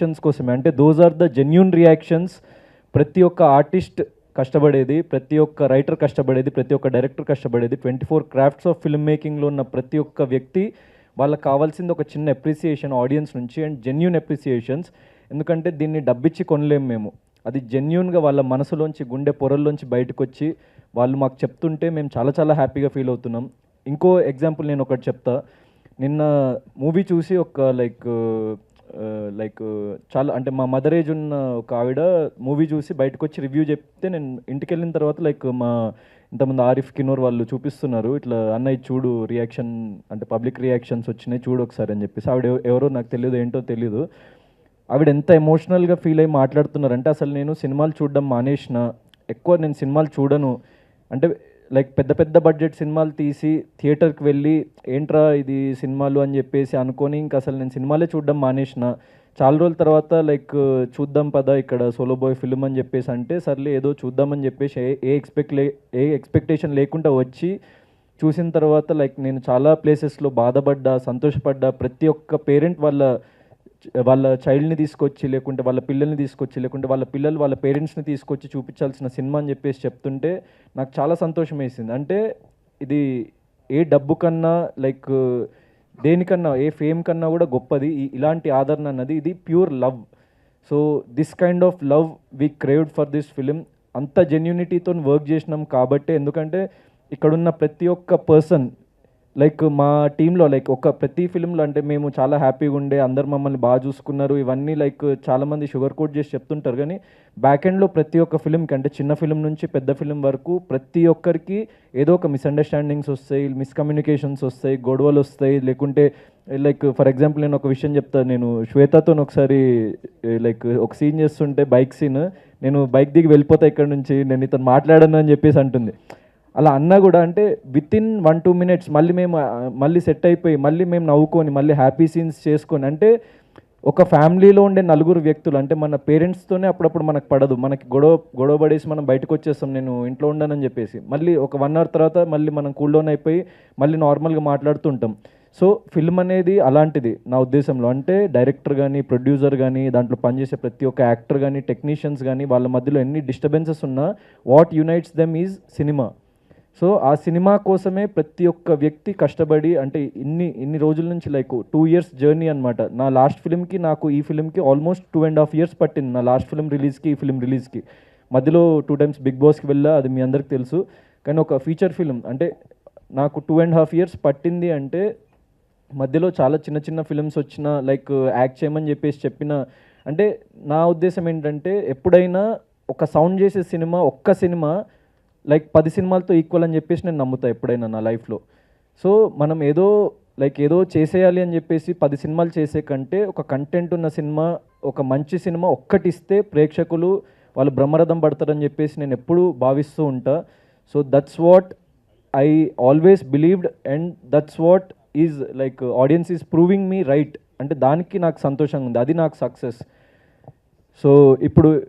Reactions కోసమే. అంటే those are the genuine reactions ప్రతి ఒక్క ఆర్టిస్ట్ కష్టపడేది ప్రతి ఒక్క రైటర్ కష్టపడేది ప్రతి ఒక్క డైరెక్టర్ కష్టపడేది twenty four crafts of film మేకింగ్లో ఉన్న ప్రతి ఒక్క వ్యక్తి వాళ్ళకి కావాల్సింది ఒక చిన్న అప్రిసియేషన్ ఆడియన్స్ నుంచి అండ్ జెన్యున్ అప్రిసియేషన్స్ ఎందుకంటే దీన్ని డబ్బిచ్చి కొనలేము మేము. అది జెన్యున్గా వాళ్ళ మనసులోంచి గుండె పొరల్లోంచి బయటకు వచ్చి వాళ్ళు మాకు చెప్తుంటే మేము చాలా చాలా హ్యాపీగా ఫీల్ అవుతున్నాం. ఇంకో ఎగ్జాంపుల్ నేను ఒకటి చెప్తా. నిన్న మూవీ చూసి ఒక లైక్ లైక్ చాలా అంటే మా మదర్ ఏజ్ ఉన్న ఒక ఆవిడ మూవీ చూసి బయటకు వచ్చి రివ్యూ చెప్తే నేను ఇంటికి వెళ్ళిన తర్వాత లైక్ మా ఇంతమంది ఆరిఫ్ కినోర్ వాళ్ళు చూపిస్తున్నారు. ఇట్లా అన్నయ్య చూడు రియాక్షన్ అంటే పబ్లిక్ రియాక్షన్స్ వచ్చినాయి చూడు ఒకసారి అని చెప్పేసి. ఆవిడ ఎవరో నాకు తెలియదు ఏంటో తెలియదు ఆవిడ ఎంత ఎమోషనల్గా ఫీల్ అయ్యి మాట్లాడుతున్నారంటే అసలు నేను సినిమాలు చూడడం మానేసిన ఎక్కువ నేను సినిమాలు చూడను. అంటే లైక్ పెద్ద పెద్ద బడ్జెట్ సినిమాలు తీసి థియేటర్కి వెళ్ళి ఏంట్రా ఇది సినిమాలు అని చెప్పేసి అనుకొని ఇంకా అసలు నేను సినిమాలే చూడడం మానేసిన. చాలా రోజుల తర్వాత లైక్ చూద్దాం పదా ఇక్కడ సోలో బాయ్ ఫిల్మ్ అని చెప్పేసి అంటే సర్లే ఏదో చూద్దామని చెప్పేసి ఏ ఏ ఎక్స్పెక్ట్ లే ఏ ఎక్స్పెక్టేషన్ లేకుండా వచ్చి చూసిన తర్వాత లైక్ నేను చాలా ప్లేసెస్లో బాధపడ్డా సంతోషపడ్డా. ప్రతి ఒక్క పేరెంట్ వాళ్ళ వాళ్ళ చైల్డ్ని తీసుకొచ్చి లేకుంటే వాళ్ళ పిల్లల్ని తీసుకొచ్చి లేకుంటే వాళ్ళ పిల్లలు వాళ్ళ పేరెంట్స్ని తీసుకొచ్చి చూపించాల్సిన సినిమా అని చెప్పేసి చెప్తుంటే నాకు చాలా సంతోషం వేసింది. అంటే ఇది ఏ డబ్బు కన్నా లైక్ దేనికన్నా ఏ ఫేమ్ కన్నా కూడా గొప్పది. ఇలాంటి ఆదరణ అన్నది ఇది pure love so this kind of love we craved for this film అంత జెన్యూనిటీతో వర్క్ చేసినాం కాబట్టి ఎందుకంటే ఇక్కడున్న ప్రతి ఒక్క పర్సన్ లైక్ మా టీంలో లైక్ ఒక ప్రతి ఫిలింలో అంటే మేము చాలా హ్యాపీగా ఉండే అందరు మమ్మల్ని బాగా చూసుకున్నారు ఇవన్నీ లైక్ చాలామంది షుగర్ కోట్ చేసి చెప్తుంటారు. కానీ బ్యాక్ ఎండ్లో ప్రతి ఒక్క ఫిలింకి అంటే చిన్న ఫిలిం నుంచి పెద్ద ఫిలిం వరకు ప్రతి ఒక్కరికి ఏదో ఒక మిస్అండర్స్టాండింగ్స్ వస్తాయి మిస్కమ్యూనికేషన్స్ వస్తాయి గొడవలు వస్తాయి. లేకుంటే లైక్ ఫర్ ఎగ్జాంపుల్ నేను ఒక విషయం చెప్తాను నేను శ్వేతతో ఒకసారి లైక్ ఒక సీన్ చేస్తుంటే బైక్ సీన్ నేను బైక్ దిగి వెళ్ళిపోతా ఇక్కడ నుంచి నేను ఇతను మాట్లాడను అని చెప్పేసి అంటుంది. అలా అన్నా కూడా అంటే with in one two minutes మళ్ళీ మేము మళ్ళీ సెట్ అయిపోయి మళ్ళీ మేము నవ్వుకొని మళ్ళీ హ్యాపీ సీన్స్ చేసుకొని అంటే ఒక ఫ్యామిలీలో ఉండే నలుగురు వ్యక్తులు అంటే మన పేరెంట్స్తోనే అప్పుడప్పుడు మనకు పడదు. మనకి గొడవ గొడవ పడేసి మనం బయటకు వచ్చేస్తాం నేను ఇంట్లో ఉండనని చెప్పేసి. మళ్ళీ ఒక వన్ అవర్ తర్వాత మళ్ళీ మనం కూల్ డౌన్ అయిపోయి మళ్ళీ నార్మల్గా మాట్లాడుతుంటాం. సో ఫిల్మ్ అనేది అలాంటిది నా ఉద్దేశంలో. అంటే డైరెక్టర్ కానీ ప్రొడ్యూసర్ కానీ దాంట్లో పనిచేసే ప్రతి ఒక్క యాక్టర్ కానీ టెక్నీషియన్స్ కానీ వాళ్ళ మధ్యలో ఎన్ని డిస్టర్బెన్సెస్ ఉన్నా what unites them is cinema so ఆ సినిమా కోసమే ప్రతి ఒక్క వ్యక్తి కష్టపడి అంటే ఇన్ని ఇన్ని రోజుల నుంచి లైక్ టూ ఇయర్స్ జర్నీ అనమాట నా లాస్ట్ ఫిలింకి నాకు ఈ ఫిలింకి almost two and half years పట్టింది. నా లాస్ట్ ఫిలిం రిలీజ్కి ఈ ఫిలిం రిలీజ్కి. మధ్యలో టూ టైమ్స్ బిగ్ బాస్కి వెళ్ళా అది మీ అందరికి తెలుసు. కానీ ఒక ఫీచర్ ఫిలిం అంటే నాకు టూ అండ్ హాఫ్ ఇయర్స్ పట్టింది అంటే మధ్యలో చాలా చిన్న చిన్న ఫిలిమ్స్ వచ్చిన లైక్ యాక్ట్ చేయమని చెప్పేసి చెప్పిన అంటే నా ఉద్దేశం ఏంటంటే ఎప్పుడైనా ఒక సౌండ్ చేసే సినిమా ఒక్క సినిమా లైక్ పది సినిమాలతో ఈక్వల్ అని చెప్పేసి నేను నమ్ముతా ఎప్పుడైనా నా లైఫ్లో. సో మనం ఏదో లైక్ ఏదో చేసేయాలి అని చెప్పేసి పది సినిమాలు చేసే కంటే ఒక కంటెంట్ ఉన్న సినిమా ఒక మంచి సినిమా ఒక్కటి ఇస్తే ప్రేక్షకులు వాళ్ళు బ్రహ్మరథం పడతారని చెప్పేసి నేను ఎప్పుడూ భావిస్తూ ఉంటా. So that's what I always believed and that's what is like audience is proving me right అంటే దానికి నాకు సంతోషంగా ఉంది. అది నాకు సక్సెస్ సో ఇప్పుడు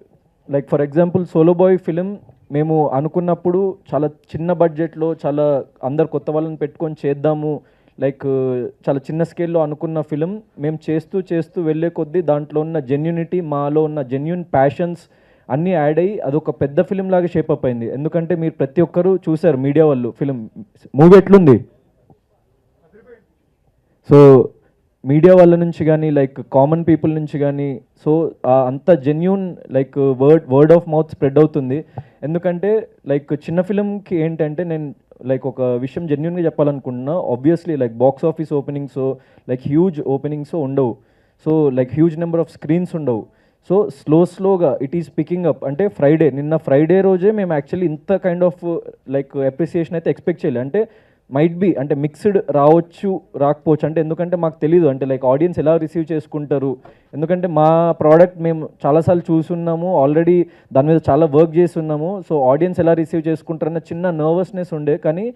like for example solo boy film మేము అనుకున్నప్పుడు చాలా చిన్న బడ్జెట్లో చాలా అందరు కొత్త వాళ్ళని పెట్టుకొని చేద్దాము లైక్ చాలా చిన్న స్కేల్లో అనుకున్న ఫిలిం మేము చేస్తూ చేస్తూ వెళ్ళే కొద్దీ దాంట్లో ఉన్న జెన్యునిటీ మాలో ఉన్న జెన్యున్ ప్యాషన్స్ అన్నీ యాడ్ అయ్యి అదొక పెద్ద ఫిలిం లాగా షేప్ అప్ అయింది. ఎందుకంటే మీరు ప్రతి ఒక్కరూ చూశారు మీడియా వాళ్ళు ఫిలిం మూవీ ఎట్లుంది? సో మీడియా వాళ్ళ నుంచి కానీ లైక్ కామన్ పీపుల్ నుంచి కానీ సో అంత genuine like word word of mouth spread అవుతుంది. ఎందుకంటే లైక్ చిన్న ఫిలింకి ఏంటంటే నేను లైక్ ఒక విషయం జెన్యున్గా చెప్పాలనుకుంటున్నా. Obviously like box office openings like huge openings ఉండవు. So like huge number of screens ఉండవు. సో స్లో స్లోగా ఇట్ ఈస్ పికింగ్ అప్ అంటే ఫ్రైడే నిన్న ఫ్రైడే రోజే మేము యాక్చువల్లీ ఇంత కైండ్ ఆఫ్ లైక్ అప్రిసియేషన్ అయితే ఎక్స్పెక్ట్ చేయాలి. అంటే మైట్ బి అంటే మిక్స్డ్ రావచ్చు రాకపోవచ్చు. అంటే ఎందుకంటే మాకు తెలియదు అంటే లైక్ ఆడియన్స్ ఎలా రిసీవ్ చేసుకుంటారు? ఎందుకంటే మా ప్రోడక్ట్ మేము చాలాసార్లు చూసున్నాము. ఆల్రెడీ దాని మీద చాలా వర్క్ చేస్తున్నాము. సో ఆడియన్స్ ఎలా రిసీవ్ చేసుకుంటారన్న చిన్న నర్వస్నెస్ ఉండే. కానీ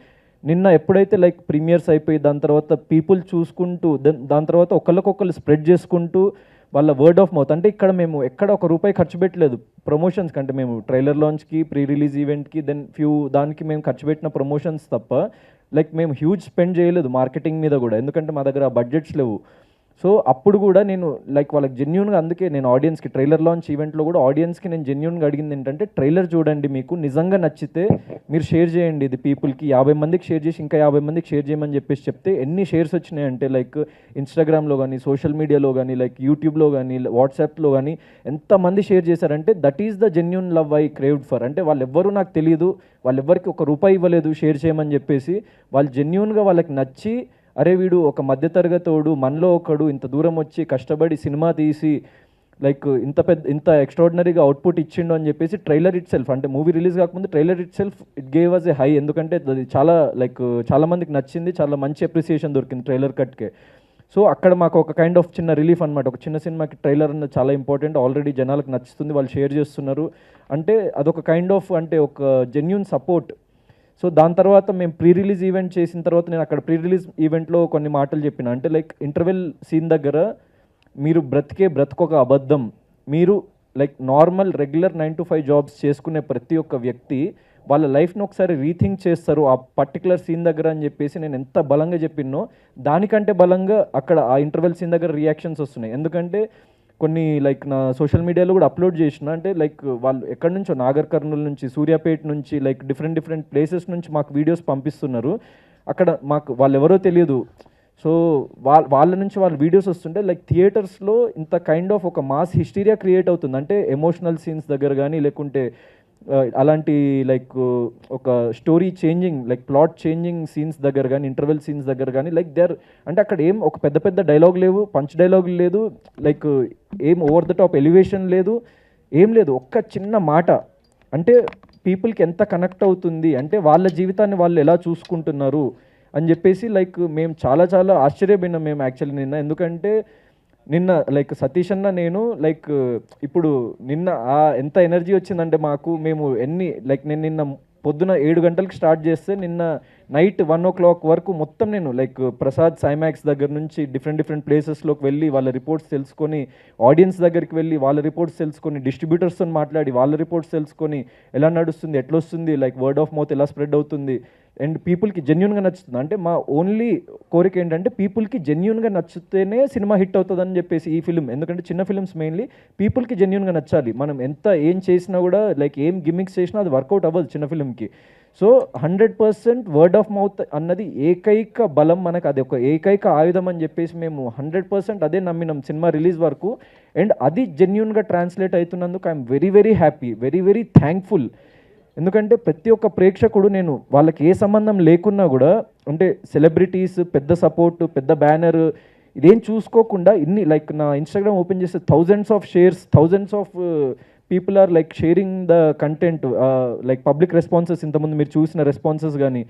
నిన్న ఎప్పుడైతే లైక్ ప్రీమియర్స్ అయిపోయి దాని తర్వాత పీపుల్ చూసుకుంటూ దెన్ దాని తర్వాత ఒకళ్ళకొకళ్ళు స్ప్రెడ్ చేసుకుంటూ వాళ్ళ వర్డ్ ఆఫ్ మౌత్ అంటే ఇక్కడ మేము ఎక్కడ ఒక రూపాయి ఖర్చు పెట్టలేదు. ప్రమోషన్స్ కంటే మేము ట్రైలర్ లాంచ్కి ప్రీ రిలీజ్ ఈవెంట్కి దెన్ ఫ్యూ దానికి మేము ఖర్చు పెట్టిన ప్రమోషన్స్ తప్ప లైక్ మేము హ్యూజ్ స్పెండ్ చేయలేదు మార్కెటింగ్ మీద కూడా. ఎందుకంటే మా దగ్గర బడ్జెట్స్ లేవు. సో అప్పుడు కూడా నేను లైక్ వాళ్ళకి జెన్యున్గా అందుకే నేను ఆడియన్స్కి ట్రైలర్ లాంచ్ ఈవెంట్లో కూడా ఆడియన్స్కి నేను జెన్యున్గా అడిగింది ఏంటంటే ట్రైలర్ చూడండి మీకు నిజంగా నచ్చితే మీరు షేర్ చేయండి ఇది పీపుల్కి యాభై మందికి షేర్ చేసి ఇంకా యాభై మందికి షేర్ చేయమని చెప్పేసి చెప్తే ఎన్ని షేర్స్ వచ్చినాయి అంటే లైక్ ఇన్స్టాగ్రామ్లో కానీ సోషల్ మీడియాలో కానీ లైక్ యూట్యూబ్లో కానీ వాట్సాప్లో కానీ ఎంతమంది షేర్ చేశారంటే that is the genuine love I craved for అంటే వాళ్ళు ఎవ్వరూ నాకు తెలియదు వాళ్ళెవ్వరికి ఒక రూపాయి ఇవ్వలేదు షేర్ చేయమని చెప్పేసి వాళ్ళు జెన్యున్గా వాళ్ళకి నచ్చి అరే వీడు ఒక మధ్యతరగతోడు మనలో ఒకడు ఇంత దూరం వచ్చి కష్టపడి సినిమా తీసి లైక్ ఇంత పెద్ద ఇంత ఎక్స్ట్రాడినరీగా అవుట్పుట్ ఇచ్చిండు అని చెప్పేసి ట్రైలర్ ఇట్ సెల్ఫ్ అంటే మూవీ రిలీజ్ కాకముందు trailer itself it gave us a high. ఎందుకంటే అది చాలా లైక్ చాలామందికి నచ్చింది చాలా మంచి అప్రిసియేషన్ దొరికింది ట్రైలర్ కట్కే. సో అక్కడ మాకు ఒక కైండ్ ఆఫ్ చిన్న రిలీఫ్ అనమాట ఒక చిన్న సినిమాకి ట్రైలర్ అన్నది చాలా ఇంపార్టెంట్ ఆల్రెడీ జనాలకు నచ్చుతుంది వాళ్ళు షేర్ చేస్తున్నారు. అంటే అదొక కైండ్ ఆఫ్ అంటే ఒక జెన్యున్ సపోర్ట్ సో దాని తర్వాత మేము ప్రీ రిలీజ్ ఈవెంట్ చేసిన తర్వాత నేను అక్కడ ప్రీ రిలీజ్ ఈవెంట్లో కొన్ని మాటలు చెప్పిన. అంటే లైక్ ఇంటర్వెల్ సీన్ దగ్గర మీరు బ్రతికే బ్రతకొక అబద్ధం మీరు like normal regular nine to five jobs చేసుకునే ప్రతి ఒక్క వ్యక్తి వాళ్ళ లైఫ్ని ఒకసారి రీథింక్ చేస్తారు. ఆ పర్టికులర్ సీన్ దగ్గర అని చెప్పేసి నేను ఎంత బలంగా చెప్పినో దానికంటే బలంగా అక్కడ ఆ ఇంటర్వెల్ సీన్ దగ్గర రియాక్షన్స్ వస్తున్నాయి. ఎందుకంటే కొన్ని లైక్ నా సోషల్ మీడియాలో కూడా అప్లోడ్ చేసిన. అంటే లైక్ వాళ్ళు ఎక్కడి నుంచో నాగర్ కర్నూలు నుంచి సూర్యాపేట నుంచి లైక్ డిఫరెంట్ డిఫరెంట్ ప్లేసెస్ నుంచి మాకు వీడియోస్ పంపిస్తున్నారు. అక్కడ మాకు వాళ్ళు ఎవరో తెలియదు. సో వాళ్ళ వాళ్ళ నుంచి వాళ్ళ వీడియోస్ వస్తుంటే లైక్ థియేటర్స్లో ఇంత కైండ్ ఆఫ్ ఒక మాస్ హిస్టీరియా క్రియేట్ అవుతుంది. అంటే ఎమోషనల్ సీన్స్ దగ్గర కానీ లేకుంటే అలాంటి లైక్ ఒక story changing like plot changing scenes దగ్గర కానీ ఇంటర్వెల్ సీన్స్ దగ్గర కానీ లైక్ దేర్ అంటే అక్కడ ఏం ఒక పెద్ద పెద్ద డైలాగ్ లేవు పంచ్ డైలాగ్ లేదు లైక్ ఏం ఓవర్ ద టాప్ ఎలివేషన్ లేదు ఏం లేదు ఒక్క చిన్న మాట. అంటే పీపుల్కి ఎంత కనెక్ట్ అవుతుంది అంటే వాళ్ళ జీవితాన్ని వాళ్ళు ఎలా చూసుకుంటున్నారు అని చెప్పేసి లైక్ మేము చాలా చాలా ఆశ్చర్యపోయినాం మేము యాక్చువల్లీ నిన్న. ఎందుకంటే నిన్న లైక్ సతీష్ అన్న నేను లైక్ ఇప్పుడు నిన్న ఆ ఎంత ఎనర్జీ వచ్చిందంటే మాకు మేము ఎన్ని లైక్ నేను నిన్న పొద్దున ఏడు గంటలకు స్టార్ట్ చేస్తే నిన్న నైట్ వన్ ఓ క్లాక్ వరకు మొత్తం నేను లైక్ ప్రసాద్ సైమాక్స్ దగ్గర నుంచి డిఫరెంట్ డిఫరెంట్ ప్లేసెస్లోకి వెళ్ళి వాళ్ళ రిపోర్ట్స్ తెలుసుకొని ఆడియన్స్ దగ్గరికి వెళ్ళి వాళ్ళ రిపోర్ట్స్ తెలుసుకొని డిస్ట్రిబ్యూటర్స్తో మాట్లాడి వాళ్ళ రిపోర్ట్స్ తెలుసుకొని ఎలా నడుస్తుంది ఎట్లా వస్తుంది లైక్ వర్డ్ ఆఫ్ మౌత్ ఎలా స్ప్రెడ్ అవుతుంది అండ్ పీపుల్కి జెన్యున్గా నచ్చుతుంది. అంటే మా ఓన్లీ కోరిక ఏంటంటే పీపుల్కి జెన్యున్గా నచ్చితేనే సినిమా హిట్ అవుతుందని చెప్పేసి ఈ ఫిలిం ఎందుకంటే చిన్న ఫిల్మ్స్ మెయిన్లీ పీపుల్కి జెన్యున్గా నచ్చాలి. మనం ఎంత ఏం చేసినా కూడా లైక్ ఏం గిమ్మిక్స్ చేసినా అది వర్కౌట్ అవ్వదు చిన్న ఫిల్మ్కి so hundred percent word of mouth అన్నది ఏకైక బలం మనకు అది ఒక ఏకైక ఆయుధం అని చెప్పేసి మేము హండ్రెడ్ పర్సెంట్ అదే నమ్మినాం సినిమా రిలీజ్ వరకు. అండ్ అది జెన్యున్గా translate అవుతున్నందుకు I'm very very happy very very thankful ఎందుకంటే ప్రతి ఒక్క ప్రేక్షకుడు నేను వాళ్ళకి ఏ సంబంధం లేకున్నా కూడా అంటే సెలబ్రిటీస్ పెద్ద సపోర్ట్ పెద్ద బ్యానర్ ఇదేం చూసుకోకుండా ఇన్ని లైక్ నా ఇన్స్టాగ్రామ్ ఓపెన్ చేస్తే thousands of shares thousands of people are like sharing the content like public responses ఇంతకుముందు మీరు చూసిన రెస్పాన్సెస్ కానీ